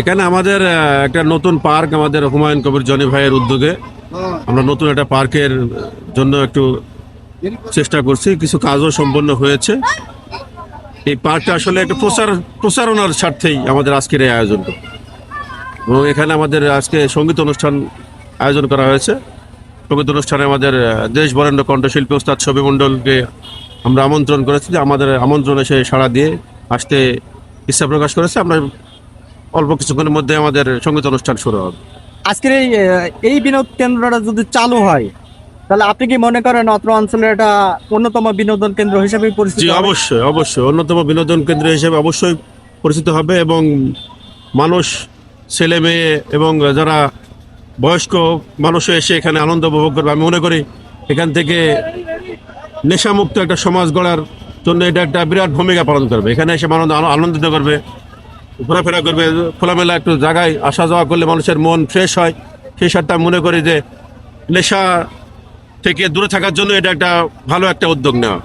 এখানে আমাদের একটা নতুন পার্ক আমাদের হুমায়ুন কবির জনি ভাইয়ের উদ্যোগে। আমরা নতুন একটা পার্কের জন্য একটু চেষ্টা করছি কিছু কাজও সম্পন্ন হয়েছে। এই পার্কটা আসলে একটা প্রচার প্রচারণার স্বার্থেই আমাদের আজকের এই আয়োজন। এবং এখানে আমাদের আজকে সংগীত অনুষ্ঠান আয়োজন করা হয়েছে। সংগীত অনুষ্ঠানে আমাদের দেশ বরেণ্য কণ্ঠশিল্পী ওস্তাদ ছবি মণ্ডলকে আমরা আমন্ত্রণ করেছি যে আমাদের আমন্ত্রণে সে সাড়া দিয়ে আসতে ইচ্ছা প্রকাশ করেছে। আমরা অল্প কিছুক্ষণের মধ্যে আমাদের সংগীত অনুষ্ঠান শুরু হবে। আজকের এই এই বিনোদ কেন্দ্রটা যদি চালু হয় তাহলে আপনি কি মনে করেন অত্র অঞ্চলের একটা অন্যতম বিনোদন কেন্দ্র হিসেবে পরিচিত জি অবশ্যই অবশ্যই। অন্যতম বিনোদন কেন্দ্র হিসেবে অবশ্যই পরিচিত হবে এবং মানুষ ছেলে মেয়ে এবং যারা বয়স্ক মানুষও এসে এখানে আনন্দ উপভোগ করবে। আমি মনে করি এখান থেকে নেশামুক্ত একটা সমাজ গড়ার জন্য এটা একটা বিরাট ভূমিকা পালন করবে। এখানে এসে মানুষ আন- আনন্দিত করবে। ঘোরাফেরা করবে, খোলামেলা একটু জায়গায় আসা যাওয়া করলে মানুষের মন ফ্রেশ হয়। সেই সাথে মনে করি যে নেশা থেকে দূরে থাকার জন্য এটা একটা ভালো একটা উদ্যোগ নেওয়া।